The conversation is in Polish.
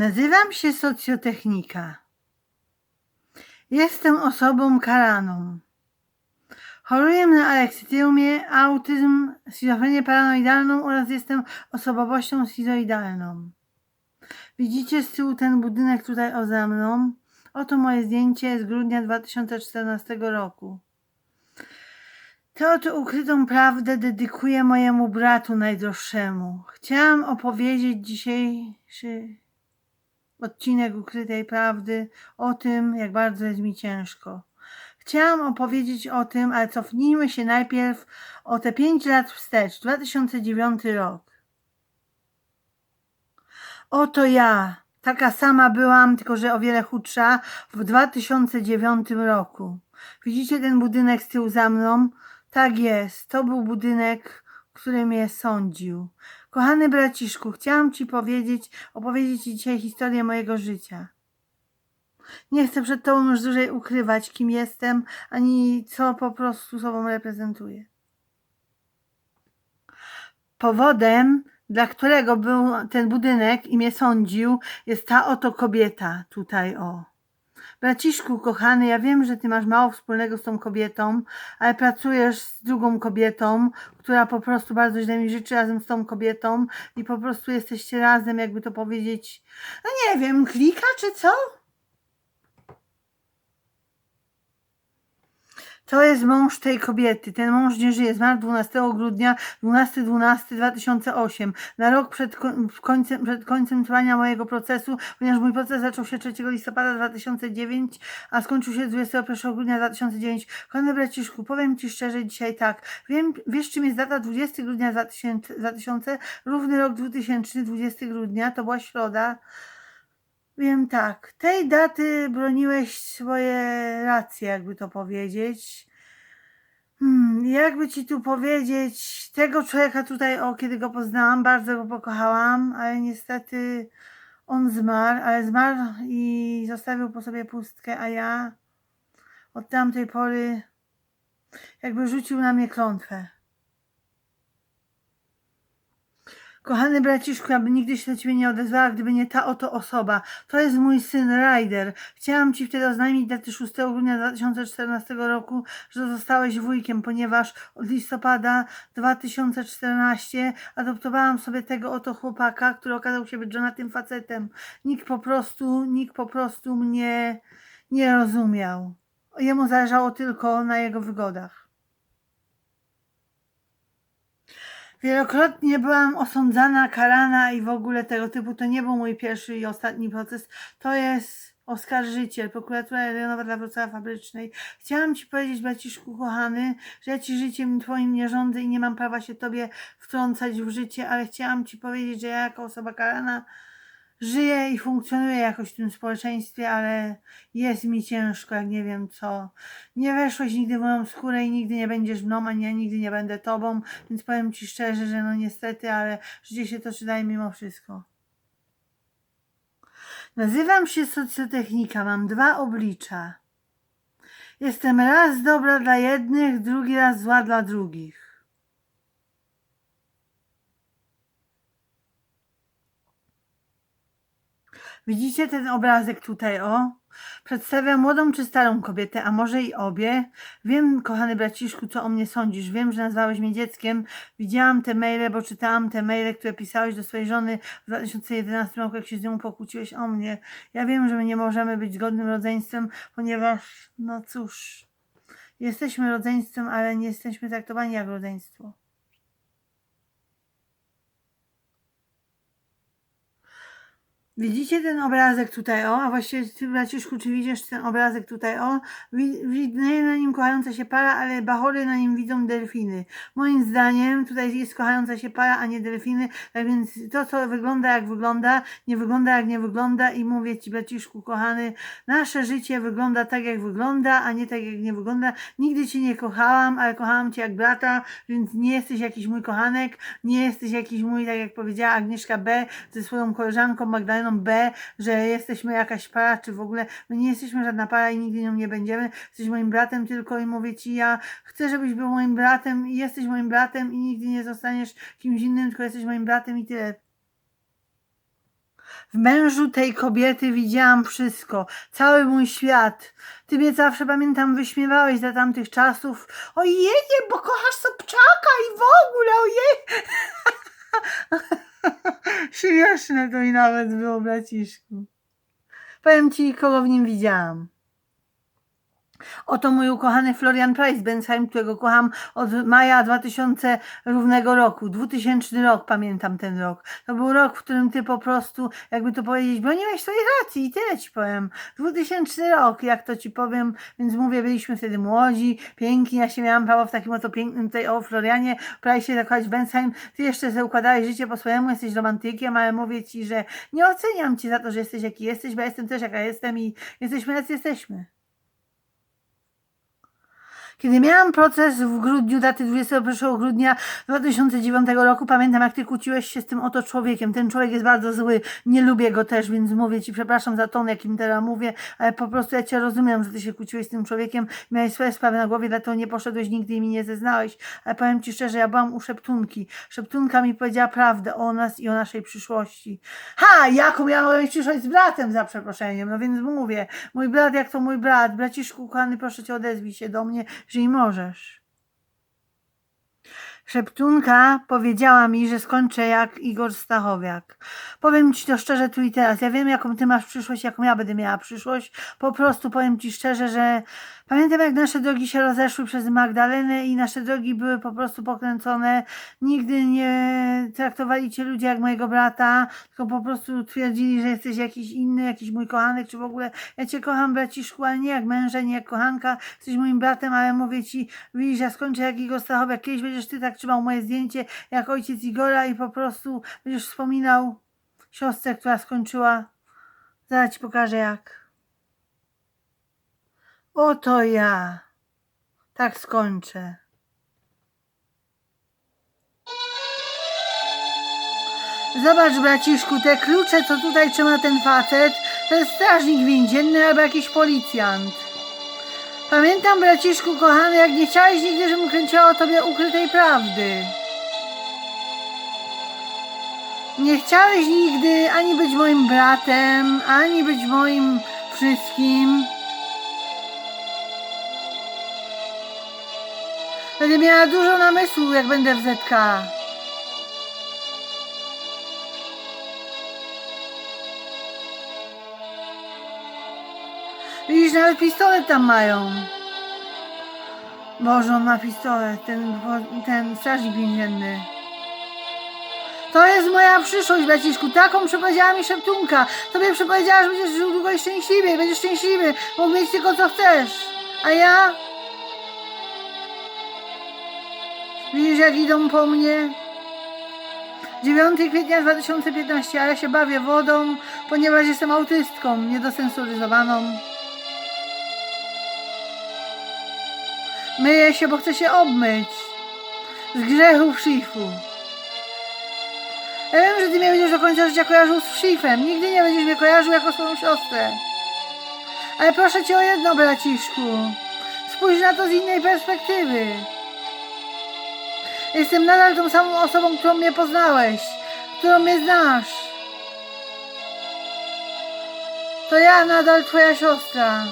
Nazywam się socjotechnika. Jestem osobą karaną. Choruję na aleksytymię, autyzm, schizofrenię paranoidalną oraz jestem osobowością schizoidalną. Widzicie z tyłu ten budynek tutaj o za mną? Oto moje zdjęcie z grudnia 2014 roku. Tę oto ukrytą prawdę dedykuję mojemu bratu najdroższemu. Chciałam opowiedzieć dzisiejszy odcinek ukrytej prawdy o tym, jak bardzo jest mi ciężko. Chciałam opowiedzieć o tym, ale cofnijmy się najpierw o te 5 lat wstecz, 2009 rok. Oto ja, taka sama byłam, tylko że o wiele chudsza, w 2009 roku. Widzicie ten budynek z tyłu za mną? Tak jest, to był budynek, który mnie sądził. Kochany braciszku, chciałam Ci powiedzieć, opowiedzieć Ci dzisiaj historię mojego życia. Nie chcę przed Tobą już dłużej ukrywać, kim jestem, ani co po prostu sobą reprezentuję. Powodem, dla którego był ten budynek i mnie sądził, jest ta oto kobieta tutaj, o. Braciszku, kochany, ja wiem, że ty masz mało wspólnego z tą kobietą, ale pracujesz z drugą kobietą, która po prostu bardzo źle mi życzy razem z tą kobietą i po prostu jesteście razem, jakby to powiedzieć, no nie wiem, klika czy co? To jest mąż tej kobiety. Ten mąż nie żyje. Zmarł 12 grudnia 12-12-2008. Na rok przed ko- końcem, przed końcem trwania mojego procesu, ponieważ mój proces zaczął się 3 listopada 2009, a skończył się 21 grudnia 2009. Kochany braciszku, powiem Ci szczerze dzisiaj tak. Wiem, wiesz czym jest data 20 grudnia 2000, 2000 równy rok 2000, 20 grudnia, to była środa. Wiem tak, tej daty broniłeś swoje racje, jakby to powiedzieć. Hmm, jakby ci tu powiedzieć, tego człowieka tutaj, o, kiedy go poznałam, bardzo go pokochałam, ale niestety on zmarł, ale zmarł i zostawił po sobie pustkę, a ja od tamtej pory jakby rzucił na mnie klątwę. Kochany braciszku, ja bym nigdy się do ciebie nie odezwała, gdyby nie ta oto osoba. To jest mój syn Ryder. Chciałam ci wtedy oznajmić daty 6 grudnia 2014 roku, że zostałeś wujkiem, ponieważ od listopada 2014 adoptowałam sobie tego oto chłopaka, który okazał się być żonatym facetem. Nikt po prostu, nikt po prostu mnie nie rozumiał. Jemu zależało tylko na jego wygodach. Wielokrotnie byłam osądzana, karana i w ogóle tego typu. To nie był mój pierwszy i ostatni proces. To jest oskarżyciel, prokuratura rejonowa dla Wrocławia Fabrycznej. Chciałam Ci powiedzieć, braciszku kochany, że ja Ci życiem Twoim nie rządzę i nie mam prawa się Tobie wtrącać w życie, ale chciałam Ci powiedzieć, że ja jako osoba karana żyję i funkcjonuję jakoś w tym społeczeństwie, ale jest mi ciężko, jak nie wiem co. Nie weszłeś nigdy w moją skórę i nigdy nie będziesz mną, ani ja nigdy nie będę tobą, więc powiem ci szczerze, że no niestety, ale życie się toczy dalej mimo wszystko. Nazywam się socjotechnika, mam dwa oblicza. Jestem raz dobra dla jednych, drugi raz zła dla drugich. Widzicie ten obrazek tutaj, o? Przedstawia młodą czy starą kobietę, a może i obie. Wiem, kochany braciszku, co o mnie sądzisz. Wiem, że nazwałeś mnie dzieckiem. Widziałam te maile, bo czytałam te maile, które pisałeś do swojej żony w 2011 roku, jak się z nią pokłóciłeś o mnie. Ja wiem, że my nie możemy być zgodnym rodzeństwem, ponieważ, no cóż, jesteśmy rodzeństwem, ale nie jesteśmy traktowani jak rodzeństwo. Widzicie ten obrazek tutaj, o, a właściwie ty, braciszku, czy widzisz ten obrazek tutaj, o, Wi- widnieje na nim kochająca się para, ale bachory na nim widzą delfiny. Moim zdaniem tutaj jest kochająca się para, a nie delfiny, tak więc to, co wygląda jak wygląda, nie wygląda jak nie wygląda i mówię ci, braciszku, kochany, nasze życie wygląda tak, jak wygląda, a nie tak, jak nie wygląda. Nigdy cię nie kochałam, ale kochałam cię jak brata, więc nie jesteś jakiś mój kochanek, nie jesteś jakiś mój, tak jak powiedziała Agnieszka B. ze swoją koleżanką Magdaleną B, że jesteśmy jakaś para, czy w ogóle my nie jesteśmy żadna para i nigdy nią nie będziemy. Jesteś moim bratem tylko i mówię ci, ja chcę, żebyś był moim bratem i jesteś moim bratem i nigdy nie zostaniesz kimś innym, tylko jesteś moim bratem i tyle. W mężu tej kobiety widziałam wszystko, cały mój świat. Ty mnie zawsze pamiętam, wyśmiewałeś za tamtych czasów. Ojej, bo kochasz Sobczaka i w ogóle, ojej. Śmieszne to mi nawet było, braciszku. Powiem ci, kogo w nim widziałam. Oto mój ukochany Florian Price Bensheim, którego kocham od maja 2000 równego roku. 2000 rok, pamiętam ten rok. To był rok, w którym ty po prostu, jakby to powiedzieć, broniłeś swojej racji i tyle ci powiem. 2000 rok, jak to ci powiem, więc mówię, byliśmy wtedy młodzi, piękni, ja się miałam prawo w takim oto pięknym tutaj o Florianie Price'ie zakochać Bensheim. Ty jeszcze sobie układałeś życie po swojemu, jesteś romantykiem, ale mówię ci, że nie oceniam cię za to, że jesteś jaki jesteś, bo ja jestem też jaka jestem i jesteśmy jacy jesteśmy. Kiedy miałam proces w grudniu, daty 21 grudnia 2009 roku, pamiętam jak ty kłóciłeś się z tym oto człowiekiem. Ten człowiek jest bardzo zły, nie lubię go też, więc mówię ci, przepraszam za ton, jakim teraz mówię, ale po prostu ja cię rozumiem, że ty się kłóciłeś z tym człowiekiem, miałeś swoje sprawy na głowie, dlatego nie poszedłeś nigdy i mi nie zeznałeś. Ale powiem ci szczerze, ja byłam u szeptunki. Szeptunka mi powiedziała prawdę o nas i o naszej przyszłości. Ha, jaką miałem przyszłość z bratem, za przeproszeniem, no więc mówię, mój brat jak to mój brat, braciszku kochany, proszę cię odezwij się do mnie, jeżeli możesz. Szeptunka powiedziała mi, że skończę jak Igor Stachowiak. Powiem ci to szczerze tu i teraz. Ja wiem, jaką ty masz przyszłość, jaką ja będę miała przyszłość. Po prostu powiem ci szczerze, że pamiętam, jak nasze drogi się rozeszły przez Magdalenę i nasze drogi były po prostu pokręcone. Nigdy nie traktowali cię ludzie jak mojego brata, tylko po prostu twierdzili, że jesteś jakiś inny, jakiś mój kochanek, czy w ogóle ja cię kocham, braciszku, ale nie jak męża, nie jak kochanka. Jesteś moim bratem, ale mówię ci, widzisz, ja skończę jak Igor Stachowiak. Kiedyś będziesz ty tak trzymał moje zdjęcie jak ojciec Igora i po prostu będziesz wspominał siostrę, która skończyła. Zaraz ci pokażę jak. Oto ja. Tak skończę. Zobacz, braciszku, te klucze, co tutaj trzyma ten facet, to jest strażnik więzienny albo jakiś policjant. Pamiętam, braciszku kochany, jak nie chciałeś nigdy, żebym kręciła o tobie ukrytej prawdy. Nie chciałeś nigdy ani być moim bratem, ani być moim wszystkim. Będę miała dużo namysłu, jak będę w ZK. Widzisz, nawet pistolet tam mają. Boże, on ma pistolet, ten, ten strażnik więzienny. To jest moja przyszłość, braciszku. Taką przepowiedziała mi szeptunka. Tobie przepowiedziała, że będziesz żył długo i szczęśliwie. Będziesz szczęśliwy. Mógł mieć tylko co chcesz. A ja? Widzisz, jak idą po mnie? 9 kwietnia 2015, a ja się bawię wodą, ponieważ jestem autystką, niedosensoryzowaną. Myję się, bo chcę się obmyć. Z grzechów szifu. Ja wiem, że ty mnie będziesz do końca życia kojarzył z szifem. Nigdy nie będziesz mnie kojarzył jako swoją siostrę. Ale proszę cię o jedno, braciszku. Spójrz na to z innej perspektywy. Jestem nadal tą samą osobą, którą mnie poznałeś, którą mnie znasz. To ja nadal twoja siostra.